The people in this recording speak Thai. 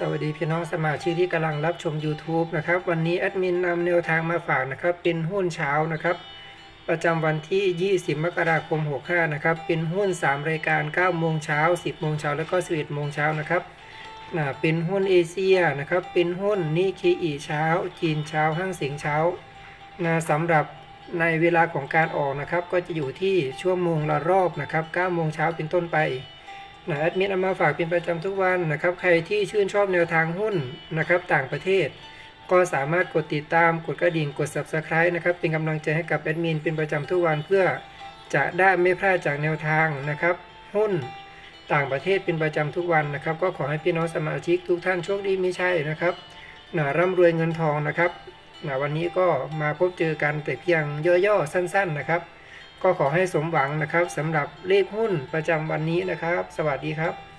สวัสดีพี่น้องสมาชิกที่กำลังรับชม YouTube นะครับ วันนี้แอดมินนำแนวทางมาฝากนะครับ เป็นหุ้นเช้านะครับ ประจำวันที่ 20 มกราคม 65 นะครับ เป็นหุ้น 3 รายการ 9 โมงเช้า 10 โมงเช้าแล้วก็ 11 โมงเช้านะครับนะเป็นหุ้นเอเชียนะครับ เป็นหุ้นนิเคอีเช้า จีนเช้า ห้างเสียงเช้านะสำหรับในเวลาของการออกนะครับ ก็จะอยู่ที่ชั่วโมงละรอบนะครับ 9 โมงเช้าเป็นต้นไป นะแอดมินเอามาฝากเป็นประจำทุกวันนะครับ ใครที่ชื่นชอบแนวทางหุ้นนะครับ ต่างประเทศ ก็สามารถกดติดตามกดกระดิ่งกด subscribe นะครับ เป็นกำลังใจให้กับแอดมินเป็นประจำทุกวันเพื่อจะได้ไม่พลาดจากแนวทางนะครับ หุ้นต่างประเทศเป็นประจำทุกวันนะครับ ก็ขอให้พี่น้องสมาชิกทุกท่านโชคดีไม่ใช่นะครับหนะร่ำรวยเงินทองนะครับนะวันนี้ก็มาพบเจอกันแต่เพียงย่อๆสั้น ๆนะครับ ก็ขอให้สมหวังนะครับสำหรับเลขหุ้นประจำวันนี้นะครับ สวัสดีครับ